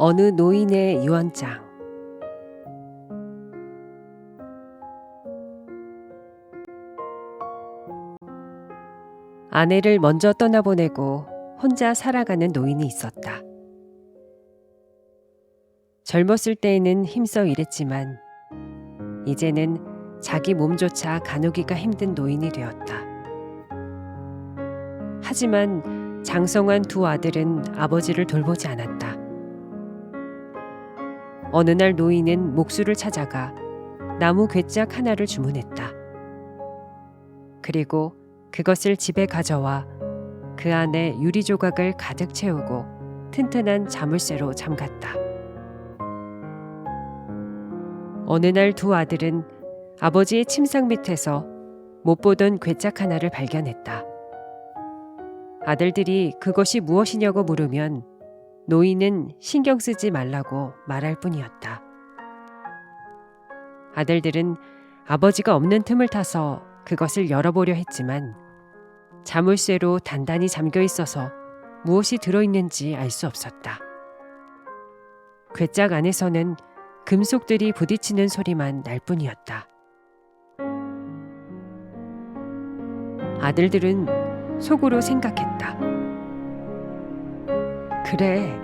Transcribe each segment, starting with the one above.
어느 노인의 유언장 아내를 먼저 떠나보내고 혼자 살아가는 노인이 있었다. 젊었을 때에는 힘써 일했지만 이제는 자기 몸조차 가누기가 힘든 노인이 되었다. 하지만 장성한 두 아들은 아버지를 돌보지 않았다. 어느 날 노인은 목수를 찾아가 나무 괴짝 하나를 주문했다. 그리고 그것을 집에 가져와 그 안에 유리 조각을 가득 채우고 튼튼한 자물쇠로 잠갔다. 어느 날 두 아들은 아버지의 침상 밑에서 못 보던 괴짝 하나를 발견했다. 아들들이 그것이 무엇이냐고 물으면 노인은 신경 쓰지 말라고 말할 뿐이었다. 아들들은 아버지가 없는 틈을 타서 그것을 열어보려 했지만 자물쇠로 단단히 잠겨 있어서 무엇이 들어있는지 알 수 없었다. 괴짝 안에서는 금속들이 부딪히는 소리만 날 뿐이었다. 아들들은 속으로 생각했다. 그래,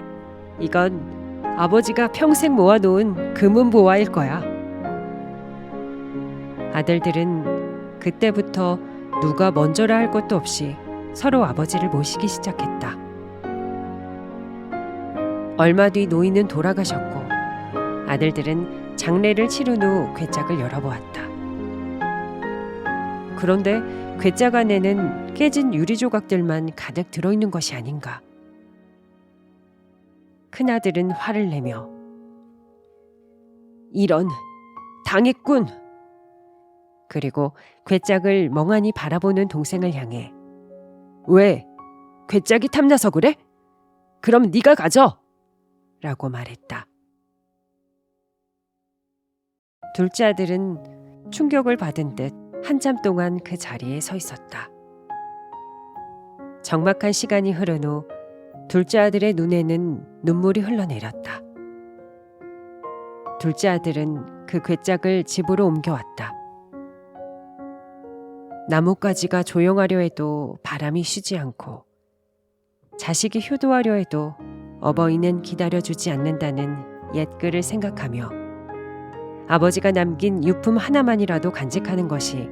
이건 아버지가 평생 모아놓은 금은 보화일 거야. 아들들은 그때부터 누가 먼저라 할 것도 없이 서로 아버지를 모시기 시작했다. 얼마 뒤 노인은 돌아가셨고 아들들은 장례를 치른 후 괴짝을 열어보았다. 그런데 괴짝 안에는 깨진 유리 조각들만 가득 들어있는 것이 아닌가. 큰아들은 화를 내며 이런 당했군. 그리고 괴짝을 멍하니 바라보는 동생을 향해 왜 괴짝이 탐나서 그래? 그럼 네가 가져. 라고 말했다. 둘째 아들은 충격을 받은 듯 한참 동안 그 자리에 서 있었다. 적막한 시간이 흐른 후 둘째 아들의 눈에는 눈물이 흘러내렸다. 둘째 아들은 그 괴짝을 집으로 옮겨왔다. 나뭇가지가 조용하려 해도 바람이 쉬지 않고 자식이 효도하려 해도 어버이는 기다려주지 않는다는 옛글을 생각하며 아버지가 남긴 유품 하나만이라도 간직하는 것이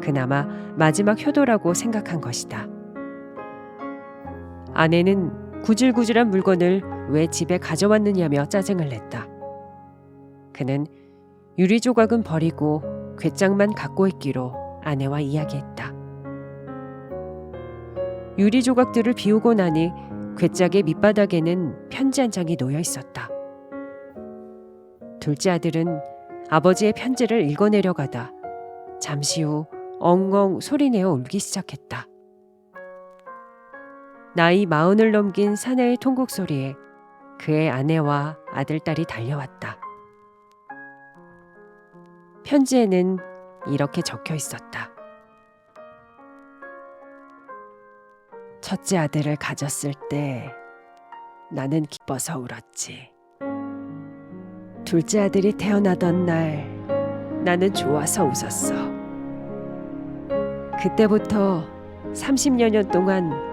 그나마 마지막 효도라고 생각한 것이다. 아내는 구질구질한 물건을 왜 집에 가져왔느냐며 짜증을 냈다. 그는 유리 조각은 버리고 괴짝만 갖고 있기로 아내와 이야기했다. 유리 조각들을 비우고 나니 괴짝의 밑바닥에는 편지 한 장이 놓여 있었다. 둘째 아들은 아버지의 편지를 읽어내려가다 잠시 후 엉엉 소리내어 울기 시작했다. 나이 마흔을 넘긴 사내의 통곡 소리에 그의 아내와 아들딸이 달려왔다. 편지에는 이렇게 적혀 있었다. 첫째 아들을 가졌을 때 나는 기뻐서 울었지. 둘째 아들이 태어나던 날 나는 좋아서 웃었어. 그때부터 30여 년 동안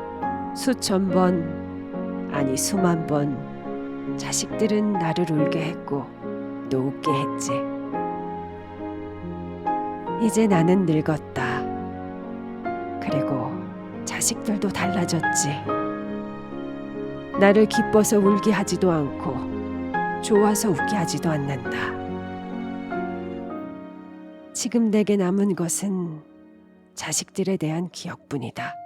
수천 번, 아니 수만 번 자식들은 나를 울게 했고 또 웃게 했지. 이제 나는 늙었다. 그리고 자식들도 달라졌지. 나를 기뻐서 울게 하지도 않고 좋아서 웃게 하지도 않는다. 지금 내게 남은 것은 자식들에 대한 기억뿐이다.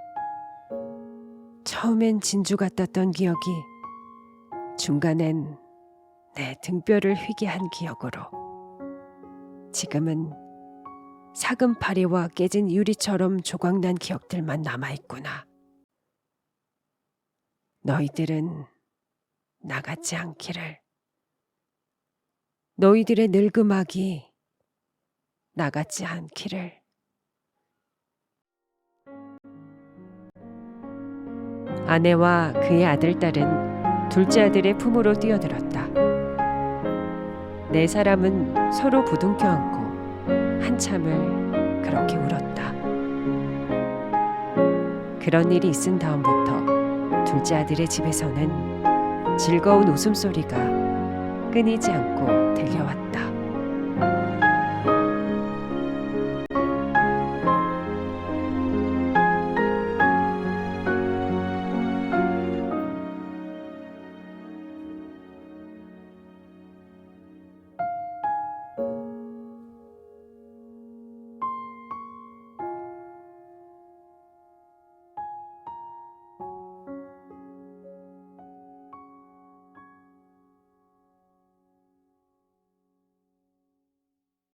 처음엔 진주 같았던 기억이 중간엔 내 등뼈를 휘게 한 기억으로 지금은 사금파리와 깨진 유리처럼 조각난 기억들만 남아있구나. 너희들은 나같지 않기를. 너희들의 늙음악이 나같지 않기를. 아내와 그의 아들 딸은 둘째 아들의 품으로 뛰어들었다. 네 사람은 서로 부둥켜 안고 한참을 그렇게 울었다. 그런 일이 있은 다음부터 둘째 아들의 집에서는 즐거운 웃음소리가 끊이지 않고 들려왔다.